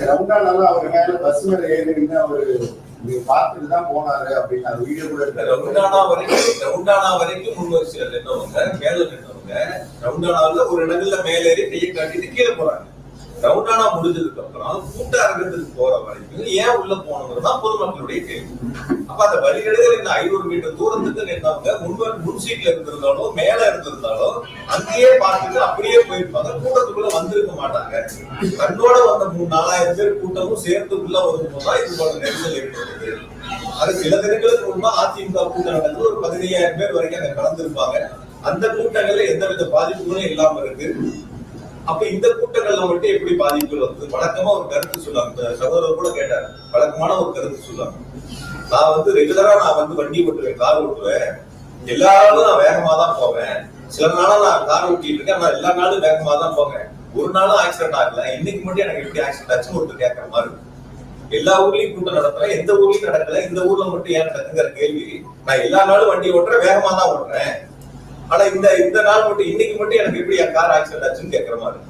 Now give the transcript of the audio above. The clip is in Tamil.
ரவுண்டானால அவர் மேல பஸ் மேல ஏறி நின்று அவரு பார்த்துட்டு தான் போனாரு அப்படின்னு அது வீடியோ கூட ரவுண்டானா வரைக்கும் ரவுண்டானா வரைக்கும் வரிசையில் நின்றவங்க மேல நின்றவங்க ரவுண்டானாவில் ஒரு இடங்கள்ல மேலேறி கையை காட்டிட்டு கீழே போறாங்க. ரவுண்டானா முடிஞ்சதுக்கு அப்புறம் கூட்ட அரங்கத்துக்கு போற வரைக்கும் ஏன் உள்ள போனவங்க தான் பொதுமக்களுடைய கேள்வி. அப்ப அந்த வழிநெடுகள் இந்த ஐநூறு மீட்டர் தூரத்துக்கு நின்றவங்க முன் முன் சீட்ல இருந்திருந்தாலும் மேல இருந்திருந்தாலும் அங்கேயே பார்த்துட்டு அப்படியே போயிருப்பாங்க. கூட்டத்துக்குள்ள வந்திருக்க மாட்டாங்க. கண்ணோட வந்த மூணு நாலாயிரம் பேர் கூட்டமும் சேர்த்து உள்ள இது போல நெரிசல் ஏற்படுது. அது சில தினங்களுக்கு முன்பா அதிமுக கூட்டம் நடந்து ஒரு பதினையாயிரம் பேர் வரைக்கும் அங்க கலந்துருப்பாங்க. அந்த கூட்டங்கள்ல எந்தவித பாதிப்புகளும் இல்லாம இருக்கு. அப்ப இந்த கூட்டங்கள்ல மட்டும் எப்படி பாதிப்புகள் வந்து வழக்கமா ஒரு கருத்து சொல்லுவாங்க சகோதரர் கூட கேட்டார். வழக்கமான ஒரு கருத்து சொல்லுவாங்க நான் வந்து ரெகுலரா நான் வந்து வண்டி ஓட்டுவேன் கார் ஓட்டுவேன். எல்லாரும் நான் வேகமா தான் போவேன். சில நாளா நான் கார் ஓட்டிட்டு இருக்கேன். நான் எல்லா நாளும் வேகமா தான் போவேன். ஒரு நாளும் ஆக்சிடென்ட் ஆகல. இன்னைக்கு மட்டும் எனக்கு எப்படி ஆக்சிடென்ட் ஆச்சுன்னு ஒருத்தர் கேட்கற மாதிரி எல்லா ஊர்லயும் கூட்டம் நடத்துறேன் எந்த ஊர்லயும் நடக்கல. இந்த ஊர்ல மட்டும் ஏன் நடக்குங்கிற கேள்வி. நான் எல்லா நாளும் வண்டி ஓட்டுறேன். வேகமா தான் ஓட்டுறேன். ஆனா இந்த இந்த நாள் மட்டும் இன்னைக்கு மட்டும் எனக்கு எப்படி என் கார் ஆக்சிடென்ட் ஆச்சுன்னு கேட்கற மாதிரி